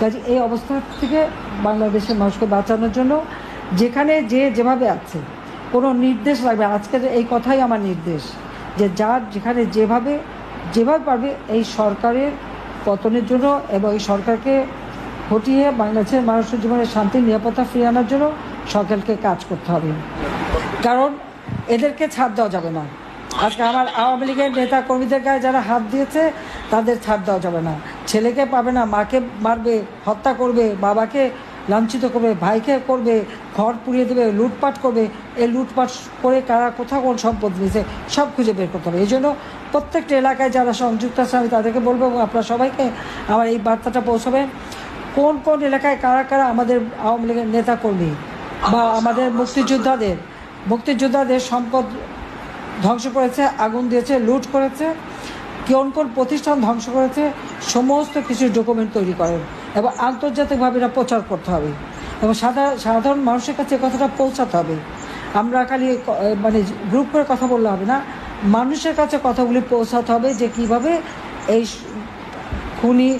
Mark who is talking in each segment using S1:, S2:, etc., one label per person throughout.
S1: কাজে এই অবস্থা থেকে বাংলাদেশের মানুষকে বাঁচানোর জন্য যেখানে যে যেভাবে আছে, কোনো নির্দেশ লাগবে আজকের এই কথাই আমার নির্দেশ যে যার যেখানে যেভাবে যেভাবে পারবে এই সরকারের পতনের জন্য এবং এই সরকারকে হটিয়ে বাংলাদেশের মানুষের জীবনে শান্তি, নিরাপত্তা ফিরিয়ে আনার জন্য সরকারকে কাজ করতে হবে। কারণ এদেরকে ছাড় দেওয়া যাবে না। আজকে আমার আওয়ামী লীগের নেতা কর্মীদের গায়ে যারা হাত দিয়েছে, তাদের ছাড় দেওয়া যাবে না। ছেলেকে পাবে না, মাকে মারবে, হত্যা করবে, বাবাকে লাঞ্ছিত করবে, ভাইকে করবে, ঘর পুড়িয়ে দেবে, লুটপাট করবে, এই লুটপাট করে কারা কোথাও কোন সম্পদ নিয়েছে, সব খুঁজে বের করতে হবে। এই জন্য প্রত্যেকটা এলাকায় যারা সংযুক্ত আছে, আমি তাদেরকে বলব এবং আপনারা সবাইকে আমার এই বার্তাটা পৌঁছাবেন, কোন কোন এলাকায় কারা কারা আমাদের আওয়ামী লীগের নেতা কর্মী বা আমাদের মুক্তিযোদ্ধাদের মুক্তিযোদ্ধাদের সম্পদ ধ্বংস করেছে, আগুন দিয়েছে, লুট করেছে কোন কোন প্রতিষ্ঠান ধ্বংস করেছে, সমস্ত কিছু ডকুমেন্ট তৈরি করেন এবং আন্তর্জাতিকভাবে এটা প্রচার করতে হবে এবং সাধারণ মানুষের কাছে কথাটা পৌঁছাতে হবে। আমরা খালি মানে গ্রুপ করে কথা বললে হবে না, মানুষের কাছে কথাগুলি পৌঁছাতে হবে যে কীভাবে এই খুনি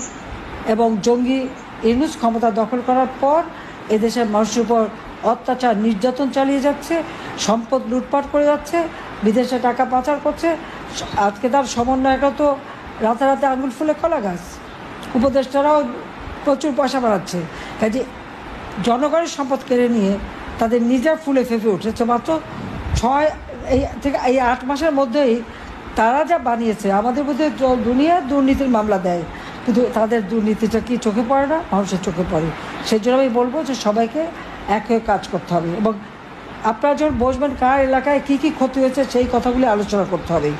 S1: এবং জঙ্গি ইউনুস ক্ষমতা দখল করার পর এদেশের মানুষের উপর অত্যাচার, নির্যাতন চালিয়ে যাচ্ছে, সম্পদ লুটপাট করে যাচ্ছে বিদেশে টাকা পাচার করছে, আজকে তার সমন্বয়টা তো রাতারাতি আঙুল ফুলে কলা গাছ। উপদেষ্টারাও প্রচুর পয়সা বাড়াচ্ছে। কাজে জনগণের সম্পদ কেড়ে নিয়ে তাদের নিজের ফুলে ফেঁপে উঠেছে। মাত্র ছয়, এই থেকে এই আট মাসের মধ্যেই তারা যা বানিয়েছে, আমাদের মধ্যে দুনিয়ার দুর্নীতির মামলা দেয়। কিন্তু তাদের দুর্নীতিটা কি চোখে পড়ে না? মানুষের চোখে পড়ে। সেই জন্য আমি বলব যে সবাইকে এক কাজ করতে হবে এবং আপনারা যখন বসবেন, কার এলাকায় কী কী ক্ষতি হয়েছে, সেই কথাগুলি আলোচনা করতে হবে।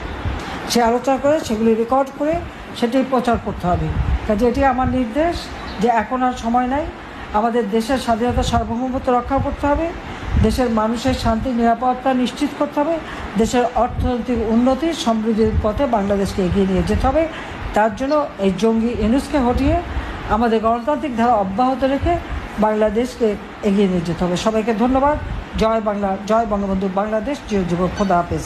S1: সে আলোচনা করে, সেগুলি রেকর্ড করে, সেটি প্রচার করতে হবে। কাজে এটি আমার নির্দেশ যে এখন আর সময় নাই। আমাদের দেশের স্বাধীনতা সার্বভৌমত্ব রক্ষা করতে হবে। দেশের মানুষের শান্তি, নিরাপত্তা নিশ্চিত করতে হবে। দেশের অর্থনৈতিক উন্নতি, সমৃদ্ধির পথে বাংলাদেশকে এগিয়ে নিয়ে যেতে হবে। তার জন্য এই জঙ্গি এনুসকে হটিয়ে আমাদের গণতান্ত্রিক ধারা অব্যাহত রেখে বাংলাদেশকে এগিয়ে নিয়ে যেতে হবে। সবাইকে ধন্যবাদ। জয় বাংলা, জয় বঙ্গবন্ধু বাংলাদেশ, জয় যুবক, খোদা হাফেজ।